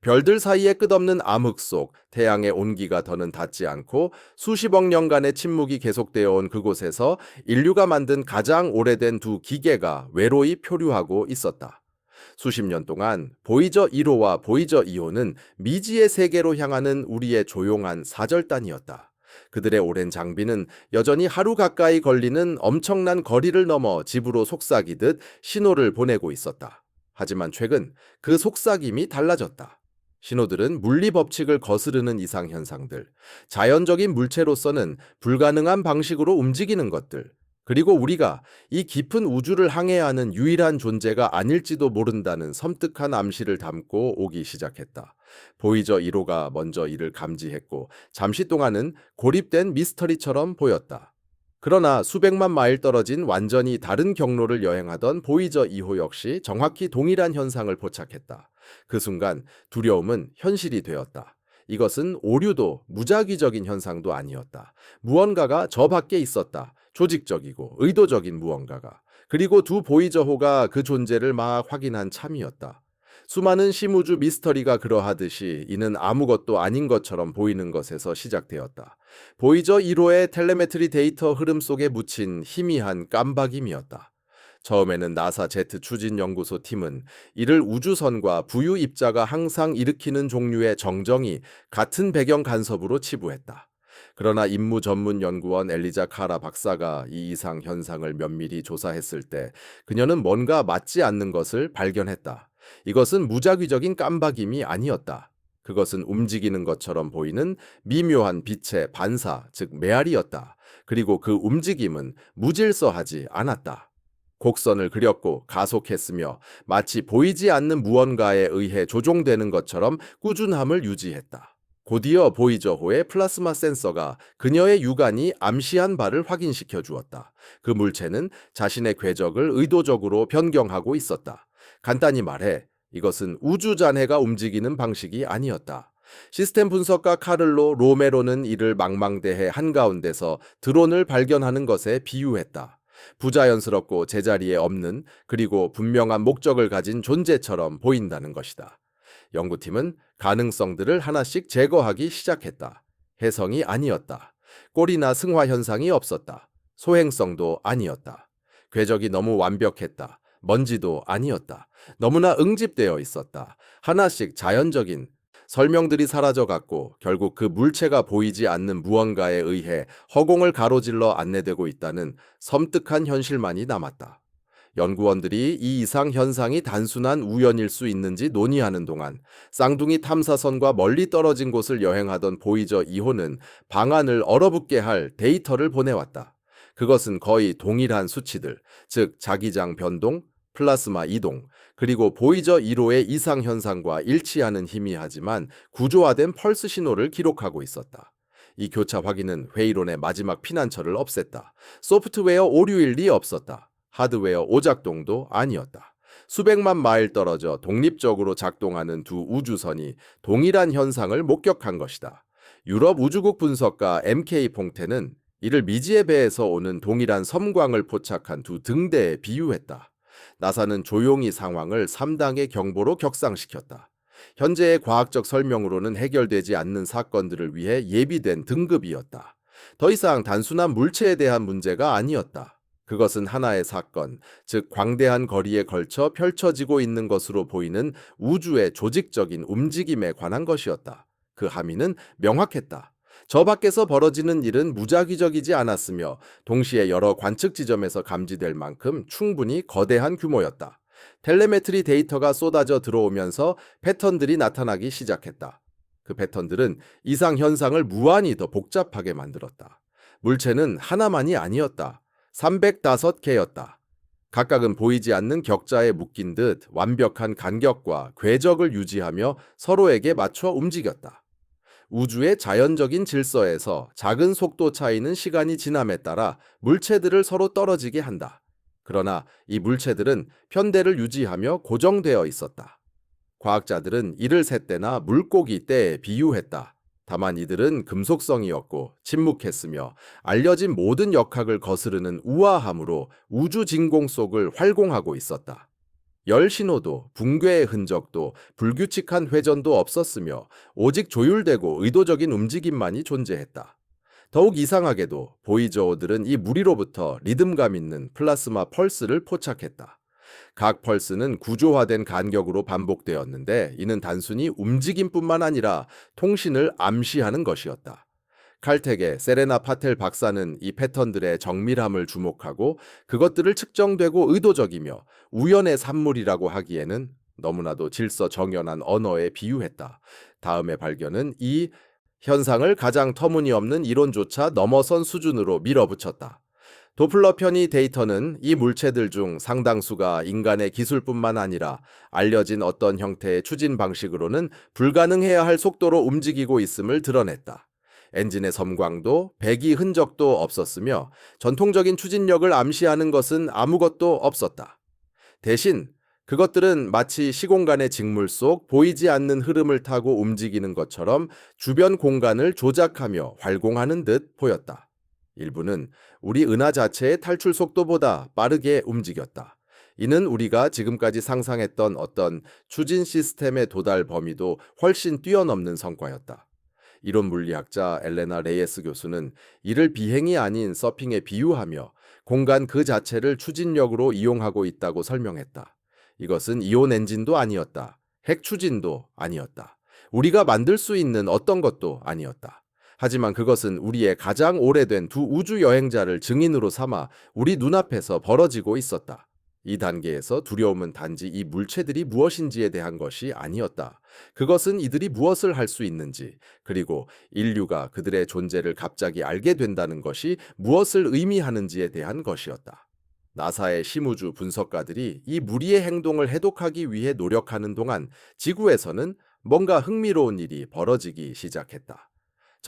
별들 사이에 끝없는 암흑 속 태양의 온기가 더는 닿지 않고 수십억 년간의 침묵이 계속되어 온 그곳에서 인류가 만든 가장 오래된 두 기계가 외로이 표류하고 있었다. 수십 년 동안 보이저 1호와 보이저 2호는 미지의 세계로 향하는 우리의 조용한 사절단이었다. 그들의 오랜 장비는 여전히 하루 가까이 걸리는 엄청난 거리를 넘어 집으로 속삭이듯 신호를 보내고 있었다. 하지만 최근 그 속삭임이 달라졌다. 신호들은 물리 법칙을 거스르는 이상 현상들, 자연적인 물체로서는 불가능한 방식으로 움직이는 것들, 그리고 우리가 이 깊은 우주를 항해야 하는 유일한 존재가 아닐지도 모른다는 섬뜩한 암시를 담고 오기 시작했다. 보이저 1호가 먼저 이를 감지했고 잠시 동안은 고립된 미스터리처럼 보였다. 그러나 수백만 마일 떨어진 완전히 다른 경로를 여행하던 보이저 2호 역시 정확히 동일한 현상을 포착했다. 그 순간 두려움은 현실이 되었다. 이것은 오류도 무작위적인 현상도 아니었다. 무언가가 저 밖에 있었다. 조직적이고 의도적인 무언가가. 그리고 두 보이저호가 그 존재를 막 확인한 참이었다. 수많은 심우주 미스터리가 그러하듯이 이는 아무것도 아닌 것처럼 보이는 것에서 시작되었다. 보이저 1호의 텔레메트리 데이터 흐름 속에 묻힌 희미한 깜박임이었다. 처음에는 나사 제트 추진 연구소 팀은 이를 우주선과 부유 입자가 항상 일으키는 종류의 정정이 같은 배경 간섭으로 치부했다. 그러나 임무 전문 연구원 엘리자 카라 박사가 이 이상 현상을 면밀히 조사했을 때 그녀는 뭔가 맞지 않는 것을 발견했다. 이것은 무작위적인 깜박임이 아니었다. 그것은 움직이는 것처럼 보이는 미묘한 빛의 반사, 즉 메아리였다. 그리고 그 움직임은 무질서하지 않았다. 곡선을 그렸고 가속했으며 마치 보이지 않는 무언가에 의해 조종되는 것처럼 꾸준함을 유지했다. 곧이어 보이저호의 플라스마 센서가 그녀의 육안이 암시한 바를 확인시켜 주었다. 그 물체는 자신의 궤적을 의도적으로 변경하고 있었다. 간단히 말해 이것은 우주 잔해가 움직이는 방식이 아니었다. 시스템 분석가 카를로 로메로는 이를 망망대해 한가운데서 드론을 발견하는 것에 비유했다. 부자연스럽고 제자리에 없는 그리고 분명한 목적을 가진 존재처럼 보인다는 것이다. 연구팀은 가능성들을 하나씩 제거하기 시작했다. 해성이 아니었다. 꼬리나 승화 현상이 없었다. 소행성도 아니었다. 궤적이 너무 완벽했다. 먼지도 아니었다. 너무나 응집되어 있었다. 하나씩 자연적인 설명들이 사라져 갔고 결국 그 물체가 보이지 않는 무언가에 의해 허공을 가로질러 안내되고 있다는 섬뜩한 현실만이 남았다. 연구원들이 이 이상 현상이 단순한 우연일 수 있는지 논의하는 동안 쌍둥이 탐사선과 멀리 떨어진 곳을 여행하던 보이저 2호는 방안을 얼어붙게 할 데이터를 보내왔다. 그것은 거의 동일한 수치들, 즉 자기장 변동, 플라스마 이동, 그리고 보이저 1호의 이상 현상과 일치하는 희미하지만 구조화된 펄스 신호를 기록하고 있었다. 이 교차 확인은 회의론의 마지막 피난처를 없앴다. 소프트웨어 오류일 리 없었다. 하드웨어 오작동도 아니었다. 수백만 마일 떨어져 독립적으로 작동하는 두 우주선이 동일한 현상을 목격한 것이다. 유럽 우주국 분석가 MK 퐁테는 이를 미지의 배에서 오는 동일한 섬광을 포착한 두 등대에 비유했다. 나사는 조용히 상황을 3당의 경보로 격상시켰다. 현재의 과학적 설명으로는 해결되지 않는 사건들을 위해 예비된 등급이었다. 더 이상 단순한 물체에 대한 문제가 아니었다. 그것은 하나의 사건, 즉 광대한 거리에 걸쳐 펼쳐지고 있는 것으로 보이는 우주의 조직적인 움직임에 관한 것이었다. 그 함의는 명확했다. 저 밖에서 벌어지는 일은 무작위적이지 않았으며 동시에 여러 관측 지점에서 감지될 만큼 충분히 거대한 규모였다. 텔레메트리 데이터가 쏟아져 들어오면서 패턴들이 나타나기 시작했다. 그 패턴들은 이상 현상을 무한히 더 복잡하게 만들었다. 물체는 하나만이 아니었다. 305개였다. 각각은 보이지 않는 격자에 묶인 듯 완벽한 간격과 궤적을 유지하며 서로에게 맞춰 움직였다. 우주의 자연적인 질서에서 작은 속도 차이는 시간이 지남에 따라 물체들을 서로 떨어지게 한다. 그러나 이 물체들은 편대를 유지하며 고정되어 있었다. 과학자들은 이를 셋대나 물고기 떼에 비유했다. 다만 이들은 금속성이었고 침묵했으며 알려진 모든 역학을 거스르는 우아함으로 우주 진공 속을 활공하고 있었다. 열 신호도 붕괴의 흔적도 불규칙한 회전도 없었으며 오직 조율되고 의도적인 움직임만이 존재했다. 더욱 이상하게도 보이저어들은 이 무리로부터 리듬감 있는 플라스마 펄스를 포착했다. 각 펄스는 구조화된 간격으로 반복되었는데 이는 단순히 움직임뿐만 아니라 통신을 암시하는 것이었다. 칼텍의 세레나 파텔 박사는 이 패턴들의 정밀함을 주목하고 그것들을 측정되고 의도적이며 우연의 산물이라고 하기에는 너무나도 질서 정연한 언어에 비유했다. 다음의 발견은 이 현상을 가장 터무니없는 이론조차 넘어선 수준으로 밀어붙였다. 도플러 편의 데이터는 이 물체들 중 상당수가 인간의 기술뿐만 아니라 알려진 어떤 형태의 추진 방식으로는 불가능해야 할 속도로 움직이고 있음을 드러냈다. 엔진의 섬광도 배기 흔적도 없었으며 전통적인 추진력을 암시하는 것은 아무것도 없었다. 대신 그것들은 마치 시공간의 직물 속 보이지 않는 흐름을 타고 움직이는 것처럼 주변 공간을 조작하며 활공하는 듯 보였다. 일부는 우리 은하 자체의 탈출 속도보다 빠르게 움직였다. 이는 우리가 지금까지 상상했던 어떤 추진 시스템의 도달 범위도 훨씬 뛰어넘는 성과였다. 이론 물리학자 엘레나 레이에스 교수는 이를 비행이 아닌 서핑에 비유하며 공간 그 자체를 추진력으로 이용하고 있다고 설명했다. 이것은 이온 엔진도 아니었다. 핵 추진도 아니었다. 우리가 만들 수 있는 어떤 것도 아니었다. 하지만 그것은 우리의 가장 오래된 두 우주 여행자를 증인으로 삼아 우리 눈앞에서 벌어지고 있었다. 이 단계에서 두려움은 단지 이 물체들이 무엇인지에 대한 것이 아니었다. 그것은 이들이 무엇을 할 수 있는지, 그리고 인류가 그들의 존재를 갑자기 알게 된다는 것이 무엇을 의미하는지에 대한 것이었다. 나사의 심우주 분석가들이 이 무리의 행동을 해독하기 위해 노력하는 동안 지구에서는 뭔가 흥미로운 일이 벌어지기 시작했다.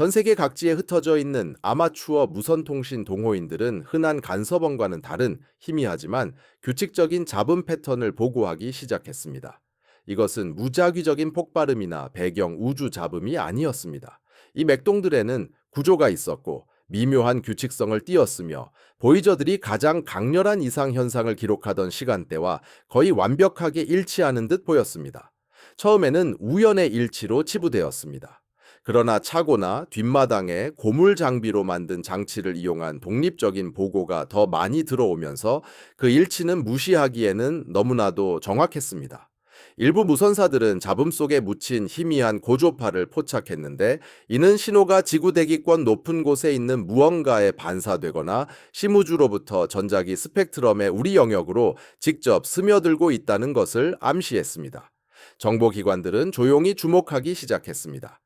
전 세계 각지에 흩어져 있는 아마추어 무선통신 동호인들은 흔한 간서번과는 다른 희미하지만 규칙적인 잡음 패턴을 보고하기 시작했습니다. 이것은 무작위적인 폭발음이나 배경 우주 잡음이 아니었습니다. 이 맥동들에는 구조가 있었고 미묘한 규칙성을 띄었으며 보이저들이 가장 강렬한 이상 현상을 기록하던 시간대와 거의 완벽하게 일치하는 듯 보였습니다. 처음에는 우연의 일치로 치부되었습니다. 그러나 차고나 뒷마당에 고물 장비로 만든 장치를 이용한 독립적인 보고가 더 많이 들어오면서 그 일치는 무시하기에는 너무나도 정확했습니다. 일부 무선사들은 잡음 속에 묻힌 희미한 고조파를 포착했는데 이는 신호가 지구 대기권 높은 곳에 있는 무언가에 반사되거나 심우주로부터 전자기 스펙트럼의 우리 영역으로 직접 스며들고 있다는 것을 암시했습니다. 정보기관들은 조용히 주목하기 시작했습니다.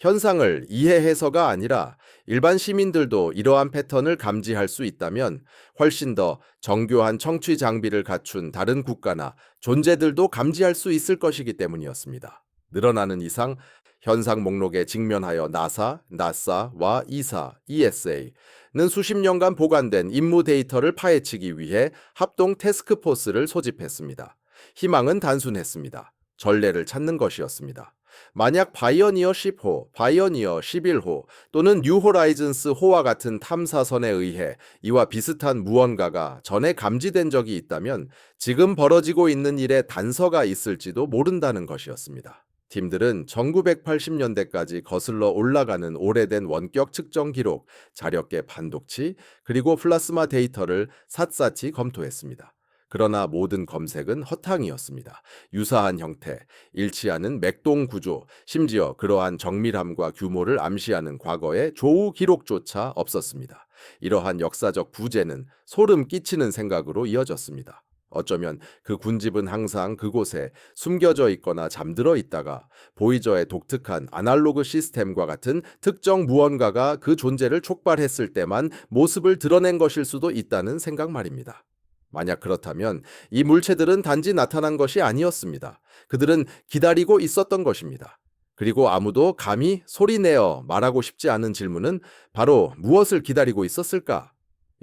현상을 이해해서가 아니라 일반 시민들도 이러한 패턴을 감지할 수 있다면 훨씬 더 정교한 청취 장비를 갖춘 다른 국가나 존재들도 감지할 수 있을 것이기 때문이었습니다. 늘어나는 이상 현상 목록에 직면하여 나사, 나사와 이사, ESA는 수십 년간 보관된 임무 데이터를 파헤치기 위해 합동 테스크포스를 소집했습니다. 희망은 단순했습니다. 전례를 찾는 것이었습니다. 만약 바이어니어 10호, 바이어니어 11호 또는 뉴호라이즌스 호와 같은 탐사선에 의해 이와 비슷한 무언가가 전에 감지된 적이 있다면 지금 벌어지고 있는 일에 단서가 있을지도 모른다는 것이었습니다. 팀들은 1980년대까지 거슬러 올라가는 오래된 원격 측정 기록, 자력계 반독치, 그리고 플라스마 데이터를 샅샅이 검토했습니다. 그러나 모든 검색은 허탕이었습니다. 유사한 형태, 일치하는 맥동 구조, 심지어 그러한 정밀함과 규모를 암시하는 과거의 조우 기록조차 없었습니다. 이러한 역사적 부재는 소름 끼치는 생각으로 이어졌습니다. 어쩌면 그 군집은 항상 그곳에 숨겨져 있거나 잠들어 있다가 보이저의 독특한 아날로그 시스템과 같은 특정 무언가가 그 존재를 촉발했을 때만 모습을 드러낸 것일 수도 있다는 생각 말입니다. 만약 그렇다면 이 물체들은 단지 나타난 것이 아니었습니다. 그들은 기다리고 있었던 것입니다. 그리고 아무도 감히 소리내어 말하고 싶지 않은 질문은 바로 무엇을 기다리고 있었을까?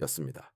였습니다.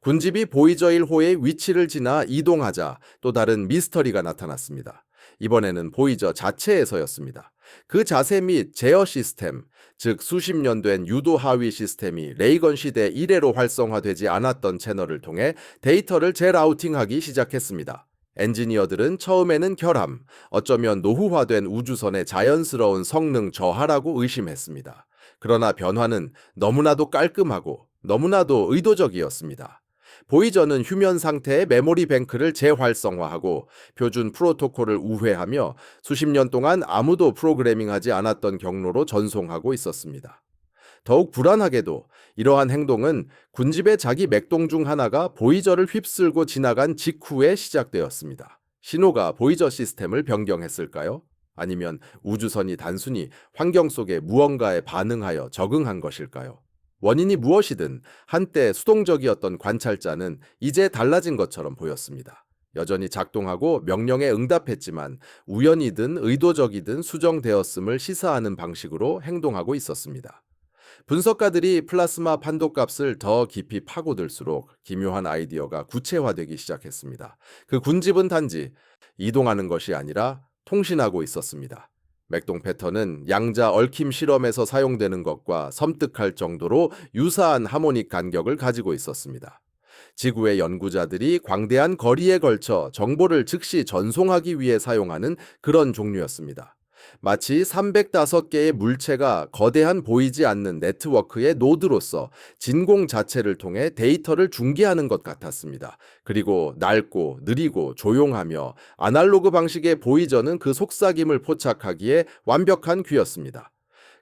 군집이 보이저 1호의 위치를 지나 이동하자 또 다른 미스터리가 나타났습니다. 이번에는 보이저 자체에서였습니다. 그 자세 및 제어 시스템, 즉 수십 년 된 유도 하위 시스템이 레이건 시대 이래로 활성화되지 않았던 채널을 통해 데이터를 재라우팅하기 시작했습니다. 엔지니어들은 처음에는 결함, 어쩌면 노후화된 우주선의 자연스러운 성능 저하라고 의심했습니다. 그러나 변화는 너무나도 깔끔하고 너무나도 의도적이었습니다. 보이저는 휴면 상태의 메모리 뱅크를 재활성화하고 표준 프로토콜을 우회하며 수십 년 동안 아무도 프로그래밍하지 않았던 경로로 전송하고 있었습니다. 더욱 불안하게도 이러한 행동은 군집의 자기 맥동 중 하나가 보이저를 휩쓸고 지나간 직후에 시작되었습니다. 신호가 보이저 시스템을 변경했을까요? 아니면 우주선이 단순히 환경 속의 무언가에 반응하여 적응한 것일까요? 원인이 무엇이든 한때 수동적이었던 관찰자는 이제 달라진 것처럼 보였습니다. 여전히 작동하고 명령에 응답했지만 우연이든 의도적이든 수정되었음을 시사하는 방식으로 행동하고 있었습니다. 분석가들이 플라스마 판도 값을 더 깊이 파고들수록 기묘한 아이디어가 구체화되기 시작했습니다. 그 군집은 단지 이동하는 것이 아니라 통신하고 있었습니다. 맥동 패턴은 양자 얽힘 실험에서 사용되는 것과 섬뜩할 정도로 유사한 하모닉 간격을 가지고 있었습니다. 지구의 연구자들이 광대한 거리에 걸쳐 정보를 즉시 전송하기 위해 사용하는 그런 종류였습니다. 마치 305개의 물체가 거대한 보이지 않는 네트워크의 노드로서 진공 자체를 통해 데이터를 중계하는 것 같았습니다. 그리고 낡고 느리고 조용하며 아날로그 방식의 보이저는 그 속삭임을 포착하기에 완벽한 귀였습니다.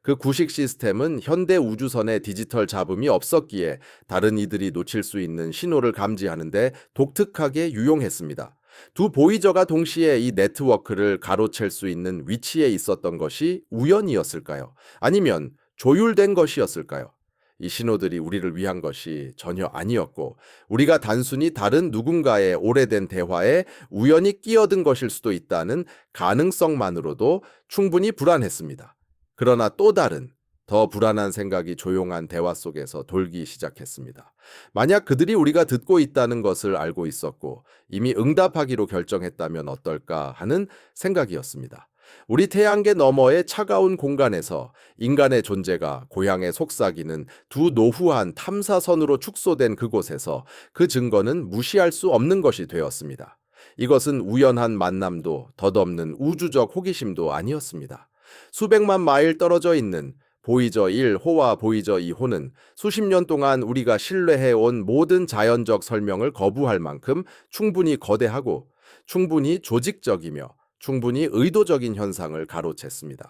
그 구식 시스템은 현대 우주선의 디지털 잡음이 없었기에 다른 이들이 놓칠 수 있는 신호를 감지하는데 독특하게 유용했습니다. 두 보이저가 동시에 이 네트워크를 가로챌 수 있는 위치에 있었던 것이 우연이었을까요? 아니면 조율된 것이었을까요? 이 신호들이 우리를 위한 것이 전혀 아니었고, 우리가 단순히 다른 누군가의 오래된 대화에 우연히 끼어든 것일 수도 있다는 가능성만으로도 충분히 불안했습니다. 그러나 또 다른 더 불안한 생각이 조용한 대화 속에서 돌기 시작했습니다. 만약 그들이 우리가 듣고 있다는 것을 알고 있었고 이미 응답하기로 결정했다면 어떨까 하는 생각이었습니다. 우리 태양계 너머의 차가운 공간에서 인간의 존재가 고향에 속삭이는 두 노후한 탐사선으로 축소된 그곳에서 그 증거는 무시할 수 없는 것이 되었습니다. 이것은 우연한 만남도 덧없는 우주적 호기심도 아니었습니다. 수백만 마일 떨어져 있는 보이저 1 호와 보이저 2 호는 수십 년 동안 우리가 신뢰해 온 모든 자연적 설명을 거부할 만큼 충분히 거대하고 충분히 조직적이며 충분히 의도적인 현상을 가로챘습니다.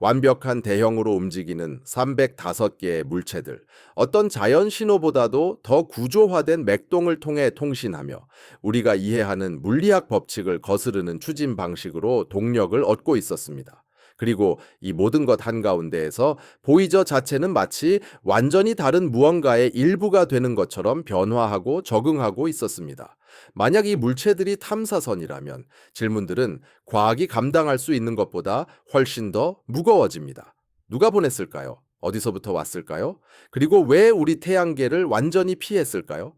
완벽한 대형으로 움직이는 305개의 물체들, 어떤 자연 신호보다도 더 구조화된 맥동을 통해 통신하며 우리가 이해하는 물리학 법칙을 거스르는 추진 방식으로 동력을 얻고 있었습니다. 그리고 이 모든 것 한가운데에서 보이저 자체는 마치 완전히 다른 무언가의 일부가 되는 것처럼 변화하고 적응하고 있었습니다. 만약 이 물체들이 탐사선이라면 질문들은 과학이 감당할 수 있는 것보다 훨씬 더 무거워집니다. 누가 보냈을까요? 어디서부터 왔을까요? 그리고 왜 우리 태양계를 완전히 피했을까요?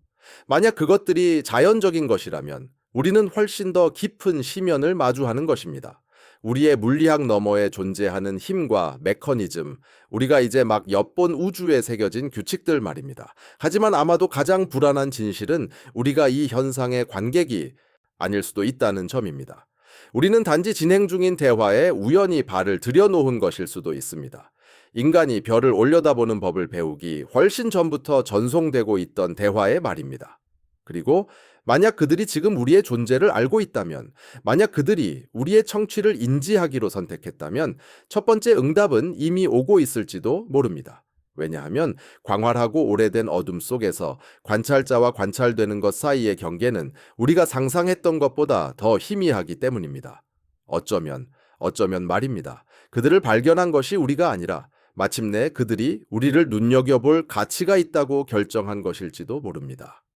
만약 그것들이 자연적인 것이라면 우리는 훨씬 더 깊은 시면을 마주하는 것입니다. 우리의 물리학 너머에 존재하는 힘과 메커니즘, 우리가 이제 막 엿본 우주에 새겨진 규칙들 말입니다. 하지만 아마도 가장 불안한 진실은 우리가 이 현상의 관객이 아닐 수도 있다는 점입니다. 우리는 단지 진행 중인 대화에 우연히 발을 들여놓은 것일 수도 있습니다. 인간이 별을 올려다보는 법을 배우기 훨씬 전부터 전송되고 있던 대화의 말입니다. 그리고 만약 그들이 지금 우리의 존재를 알고 있다면, 만약 그들이 우리의 청취를 인지하기로 선택했다면, 첫 번째 응답은 이미 오고 있을지도 모릅니다. 왜냐하면 광활하고 오래된 어둠 속에서 관찰자와 관찰되는 것 사이의 경계는 우리가 상상했던 것보다 더 희미하기 때문입니다. 어쩌면, 어쩌면 말입니다. 그들을 발견한 것이 우리가 아니라 마침내 그들이 우리를 눈여겨볼 가치가 있다고 결정한 것일지도 모릅니다.